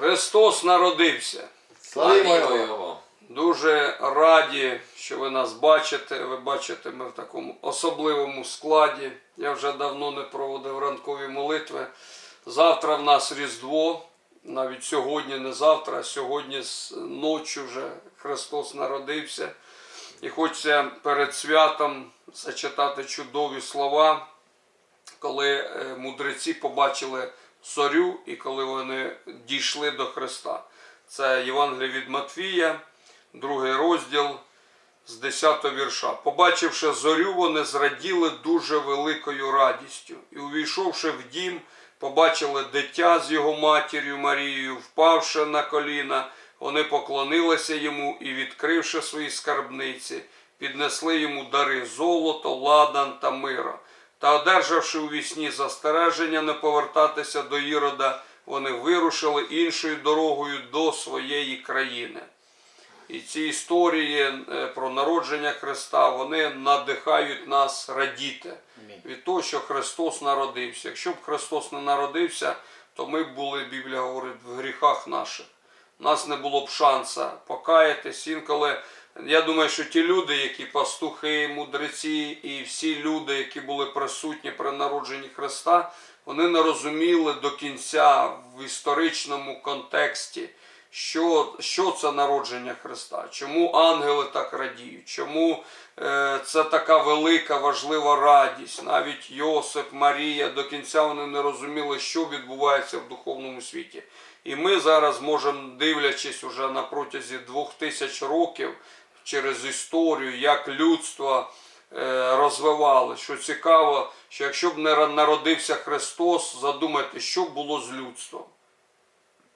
Христос народився. Славімо Його! Дуже раді, що ви нас бачите. Ви бачите, ми в такому особливому складі. Я вже давно не проводив ранкові молитви. Завтра в нас Різдво. Навіть сьогодні, не завтра, а сьогодні з ночі вже Христос народився. І хочеться перед святом зачитати чудові слова, коли е, мудреці побачили зорю і коли вони дійшли до Христа. Це Євангеліє від Матвія, другий розділ з 10 вірша. Побачивши зорю, вони зраділи дуже великою радістю. І увійшовши в дім, побачили дитя з його матір'ю Марією, впавши на коліна, вони поклонилися йому і, відкривши свої скарбниці, піднесли йому дари золото, ладан та мира. Та, одержавши у вісні застереження не повертатися до Ірода, вони вирушили іншою дорогою до своєї країни. І ці історії е, про народження Христа вони надихають нас радіти від того, що Христос народився. Якщо б Христос не народився, то ми б були, Біблія говорить, в гріхах наших. У нас не було б шанса покаятись. Інколи я думаю, що ті люди, які пастухи, мудреці і всі люди, які були присутні при народженні Христа, вони не розуміли до кінця в історичному контексті, що, що це народження Христа, чому ангели так радіють, чому е, це така велика важлива радість. Навіть Йосип, Марія до кінця вони не розуміли, що відбувається в духовному світі. І ми зараз можемо, дивлячись уже на протязі двох тисяч років через історію, як людство е, розвивали. Що цікаво, що якщо б не народився Христос, задумайте, що було з людством.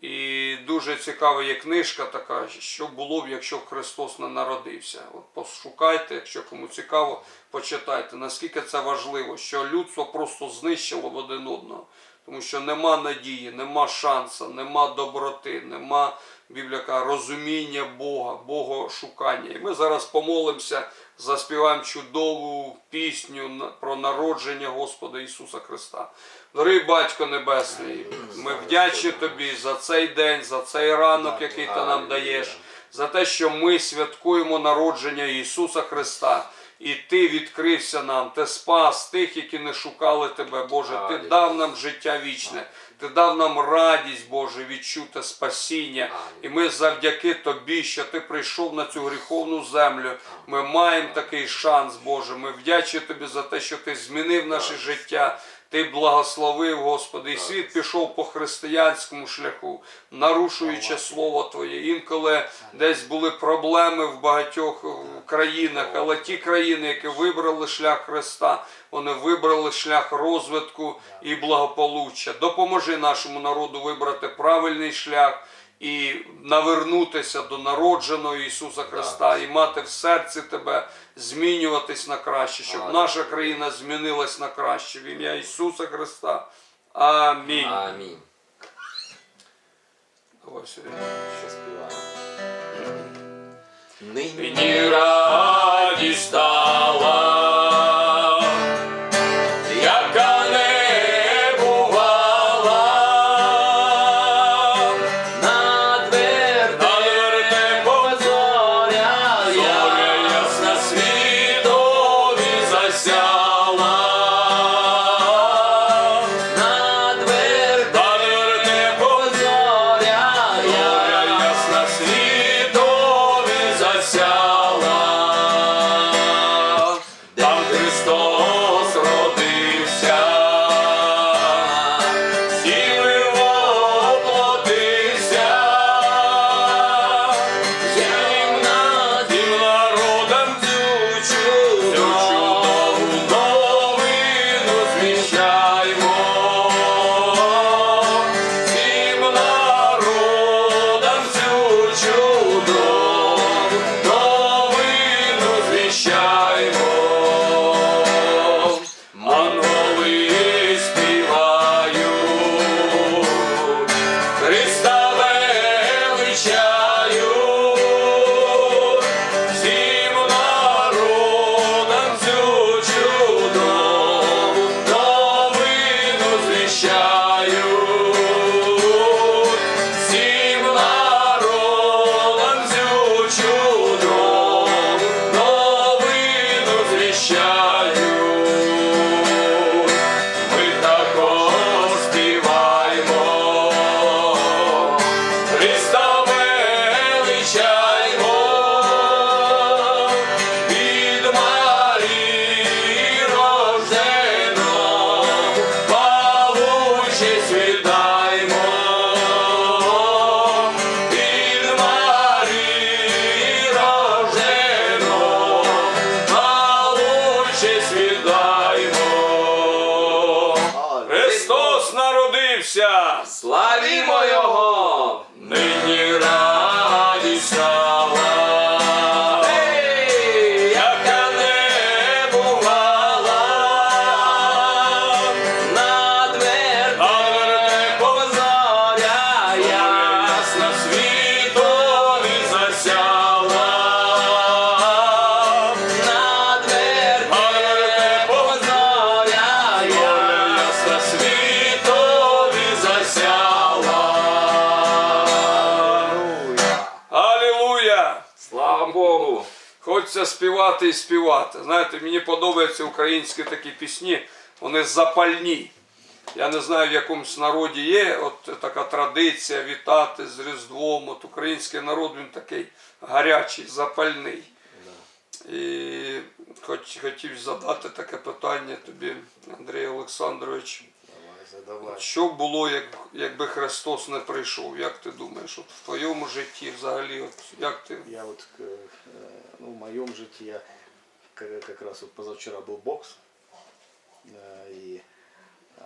І дуже цікава є книжка така, що було б, якщо Христос не народився. От пошукайте, якщо кому цікаво, почитайте, наскільки це важливо, що людство просто знищило один одного. Тому що нема надії, нема шансу, нема доброти, нема Біблія каже, розуміння Бога, Богошукання. І ми зараз помолимося, заспіваємо чудову пісню про народження Господа Ісуса Христа. Дорогий Батько Небесний, ми вдячні Тобі за цей день, за цей ранок, який Ти нам даєш, за те, що ми святкуємо народження Ісуса Христа. І ти відкрився нам, ти спас тих, які не шукали тебе, Боже. Ти дав нам життя вічне, ти дав нам радість, Боже, відчути спасіння. І ми завдяки Тобі, що Ти прийшов на цю гріховну землю. Ми маємо такий шанс, Боже. Ми вдячні Тобі за те, що Ти змінив наше життя. Ти благословив, Господи, і світ пішов по християнському шляху, нарушуючи Слово Твоє. Інколи десь були проблеми в багатьох е, країнах, але ті країни, які вибрали шлях Христа, вони вибрали шлях розвитку і благополуччя. Допоможи нашому народу вибрати правильний шлях. І навернутися до народженого Ісуса Христа і мати в серці тебе, змінюватись на краще, щоб Амінь. наша країна змінилась на краще в ім'я Ісуса Христа. Амінь. Амінь. Давай. Що співаємо? Нині радість співати і співати. Знаєте, мені подобаються українські такі пісні, вони запальні. Я не знаю, в якомусь народі є от така традиція вітати з Різдвом. От український народ він такий гарячий, запальний. І хоч, хотів задати таке питання тобі, Андрій Олександрович. Давай. Що було, як, якби Христос не прийшов? Як ти думаєш? От в твоєму житті взагалі, от як ти Я вот, к- э, ну, в моем житті я к- как раз вот позавчера был бокс. э, И э,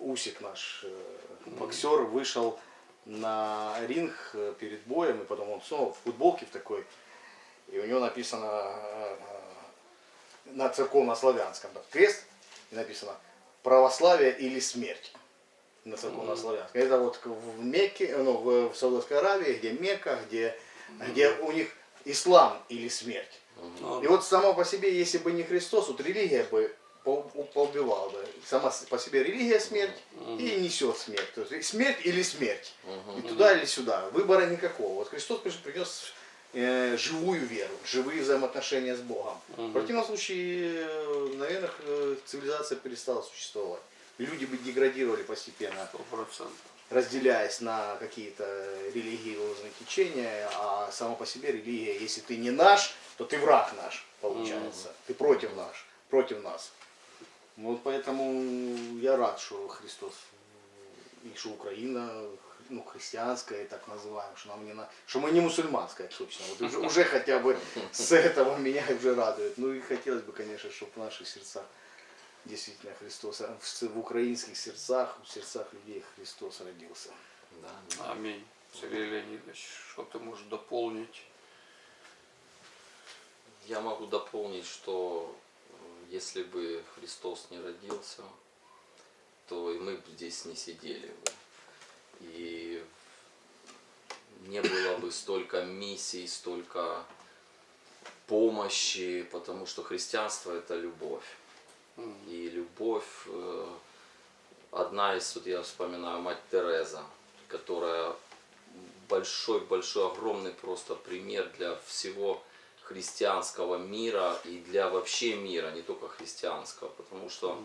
Усик наш э, боксер вышел на ринг перед боем, и потом он снова в футболке в такой, и у него написано на церковно-славянском там, крест, и написано православие или смерть на церковно-славянском. Это вот в Мекке, ну, в, в Саудовской Аравии, где Мекка, где, где у них ислам или смерть. ну, И вот само по себе, если бы не Христос, вот религия бы по- поубивала бы. Сама по себе религия смерть и несет смерть. То есть смерть или смерть. И туда или сюда. Выбора никакого. Вот Христос принес э, живую веру, живые взаимоотношения с Богом. В противном случае, э, наверное, э, цивилизация перестала существовать. И люди бы деградировали постепенно, 100%. Разделяясь на какие-то религиозные течения, а само по себе религия, если ты не наш, то ты враг наш, получается. Ты против наш, против нас. Вот поэтому я рад, что Христос и что Украина ну, христианская, так называем, что, нам не на... что мы не мусульманская точно. Вот уже, уже хотя бы с этого меня уже радует. Ну и хотелось бы, конечно, чтобы в наших сердцах действительно Христос, а в, с- в украинских сердцах, в сердцах людей Христос родился. Да, да. Амінь. Сергій Леонідович, що ти можеш доповнити? Я могу дополнить, что э, если бы Христос не родился, то и мы бы здесь не сидели бы. И не было бы столько миссий, столько помощи, потому что христианство это любовь. И любовь, э, одна из, вот я вспоминаю мать Тереза, которая большой-большой, огромный просто пример для всего христианского мира и для вообще мира, не только христианского, потому что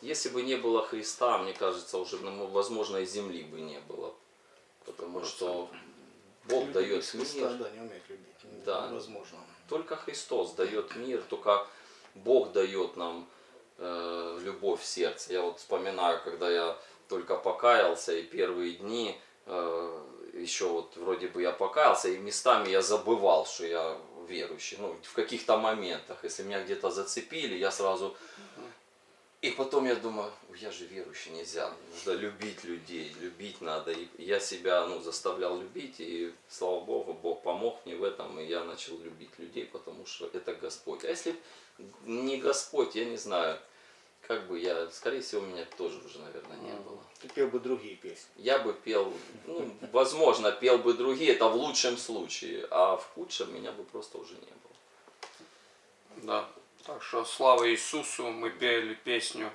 если бы не было Христа, мне кажется, уже, ну, возможно, и земли бы не было, потому что Бог Люди дает Христа, мир, да, не умеют любить. Да. Невозможно. только Христос дает мир, только Бог дает нам э, любовь в сердце. Я вот вспоминаю, когда я только покаялся, и первые дни э, еще вот вроде бы я покаялся, и местами я забывал, что я верующий. Ну, в каких-то моментах, если меня где-то зацепили, я сразу... И потом я думаю, «Ой, я же верующий, нельзя, нужно любить людей, любить надо. И я себя ну, заставлял любить, и слава Богу, Бог помог мне в этом, и я начал любить людей, потому что это Господь. А если не Господь, я не знаю, как бы я, скорее всего, меня тоже уже, наверное, не было. Ты пел бы другие песни. Я бы пел, ну, возможно, пел бы другие, это в лучшем случае, а в худшем меня бы просто уже не было. Да. Так що слава Ісусу, ми пели пісню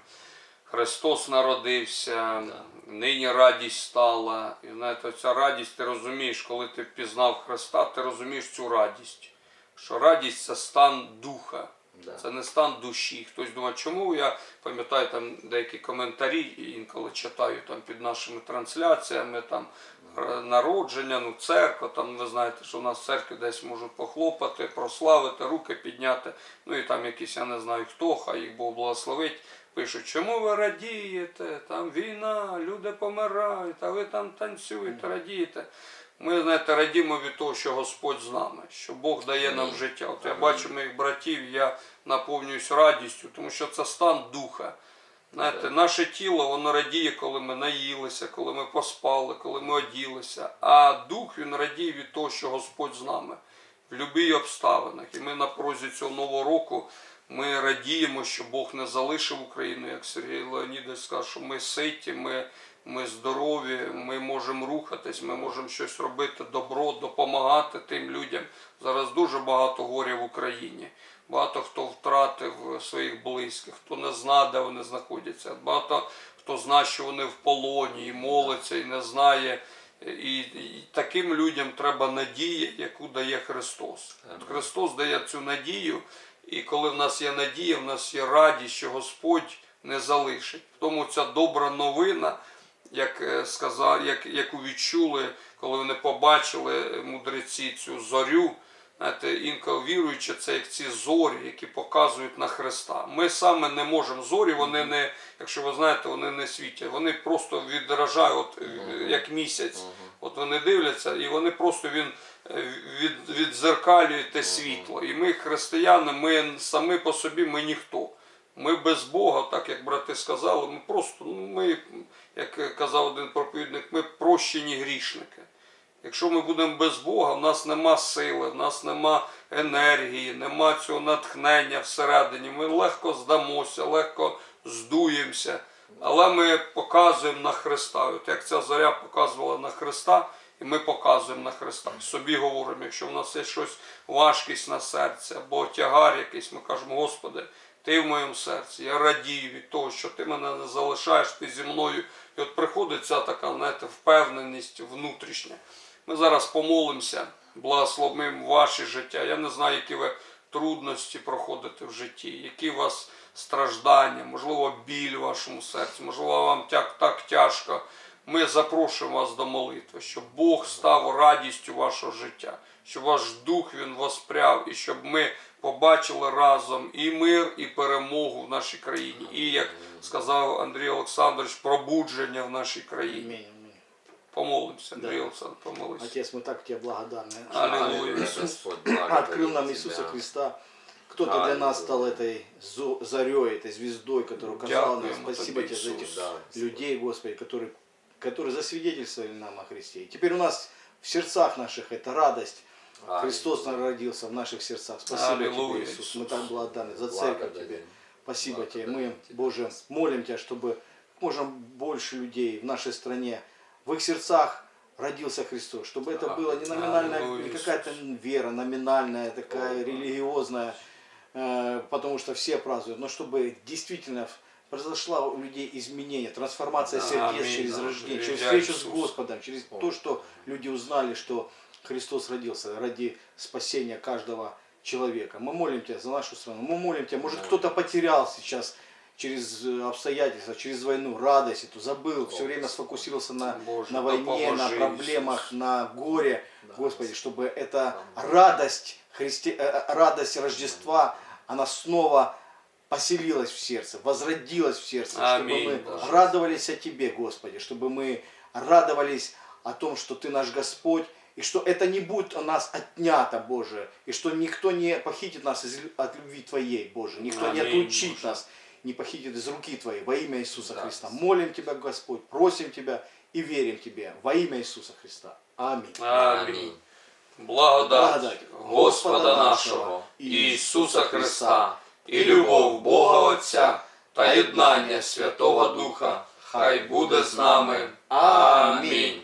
Христос народився, Да. нині радість стала. І знаєте, ця радість, ти розумієш, коли ти пізнав Христа, ти розумієш цю радість. Що радість це стан духа. Да. Це не стан душі. Хтось думає, чому я пам'ятаю там деякі коментарі, інколи читаю там під нашими трансляціями, там народження, ну церква, там ви знаєте, що в нас в церкві десь можуть похлопати, прославити, руки підняти. Ну і там якісь, я не знаю хто, хай їх Бог благословить. Пишуть, чому ви радієте? Там війна, люди помирають, а ви там танцюєте, радієте. Ми, знаєте, радімо від того, що Господь з нами, що Бог дає нам життя. От я бачу моїх братів, я наповнююсь радістю, тому що це стан духа. Знаєте, наше тіло воно радіє, коли ми наїлися, коли ми поспали, коли ми оділися. А дух він радіє від того, що Господь з нами в будь-яких обставинах. І ми на прозі цього нового року ми радіємо, що Бог не залишив Україну, як Сергій Леонідович сказав, що ми ситі, ми, ми здорові, ми можемо рухатись, ми можемо щось робити добро, допомагати тим людям. Зараз дуже багато горя в Україні. Багато хто втратив своїх близьких, хто не знає, де вони знаходяться. Багато хто знає, що вони в полоні і молиться, і не знає, І, і таким людям треба надія, яку дає Христос. От Христос дає цю надію, і коли в нас є надія, в нас є радість, що Господь не залишить. Тому ця добра новина, як е, сказав, як, яку відчули, коли вони побачили мудреці цю зорю. Знаєте, інколи віруючи, це як ці зорі, які показують на Христа. Ми саме не можемо зорі, вони не, якщо ви знаєте, вони не світять, вони просто відражають, от, е, як місяць. От вони дивляться, і вони просто він е, від, відзеркалює те світло. І ми, християни, ми самі по собі ми ніхто. Ми без Бога, так як брати сказали, ми просто, ну, ми, як казав один проповідник, ми прощені грішники. Якщо ми будемо без Бога, в нас нема сили, в нас нема енергії, нема цього натхнення всередині. Ми легко здамося, легко здуємося. Але ми показуємо на Христа. От як ця зоря показувала на Христа, і ми показуємо на Христа. Собі говоримо, якщо в нас є щось важкість на серці або тягар якийсь, ми кажемо, Господи, ти в моєму серці, я радію від того, що ти мене не залишаєш, ти зі мною. І от приходить ця така, знаєте, впевненість внутрішня. Ми зараз помолимося, благословимо ваше життя. Я не знаю, які ви трудності проходите в житті, які у вас страждання, можливо, біль в вашому серці, можливо, вам так, так тяжко. Ми запрошуємо вас до молитви, щоб Бог став радістю вашого життя, щоб ваш дух він воспряв, і щоб ми побачили разом і мир, і перемогу в нашій країні. І як сказав Андрій Олександрович, пробудження в нашій країні. Аминь, аминь. Помолимося, Андрій Да. Олександрович, помолися. Отец, мы так тебе благодарны. что Аллилуйя. Аллилуйя, Господь, Открыл благодарим нам Тебя. Иисуса Христа. Кто-то для нас стал этой зо- зарей, этой звездой, которая указала нам. Дякуємо Спасибо тобі, тебе за этих Ісус. Да, людей, Господи, которые, которые засвидетельствовали нам о Христе. И теперь у нас в сердцах наших это радость. Аллилуйя. Христос родился в наших сердцах. Спасибо Аллилуйя, тебе, Иисус. Иисус. Мы так благодарны за церковь Благодарим. тебе. Спасибо тебе. Мы, Боже, молим тебя, чтобы можно больше людей в нашей стране, в их сердцах родился Христос, чтобы это Аминь. было не номинальная, не какая-то вера номинальная, такая О, религиозная, э, потому что все празднуют, но чтобы действительно произошла у людей изменение, трансформация Да, сердец аминь, через да. рождение, через встречу с Иисусу. Господом, через О. то, что люди узнали, что Христос родился ради спасения каждого человека. Мы молим Тебя за нашу страну. Мы молим Тебя, может кто-то потерял сейчас через э, обстоятельства, через войну радость эту, забыл, все время сфокусировался на, Боже, на войне, на допоможи, проблемах, Иисус. на горе. Да, Господи, чтобы эта Аминь. радость, Христи... э, э, радость Рождества, она снова поселилась в сердце, возродилась в сердце, Аминь, чтобы мы Боже. радовались о Тебе, Господи, чтобы мы радовались о том, что Ты наш Господь, и что это не будет у нас отнято, Боже, и что никто не похитит нас из, от любви Твоей, Боже, никто не Аминь, отлучит Боже. нас, не похитит из руки Твоей, во имя Иисуса Да. Христа. Молим Тебя, Господь, просим Тебя и верим Тебе, во имя Иисуса Христа. Аминь. Амінь. Благодать Благодать Господа нашого Ісуса Христа і любов Бога Отця та єднання Святого Духа хай буде з нами. Амінь.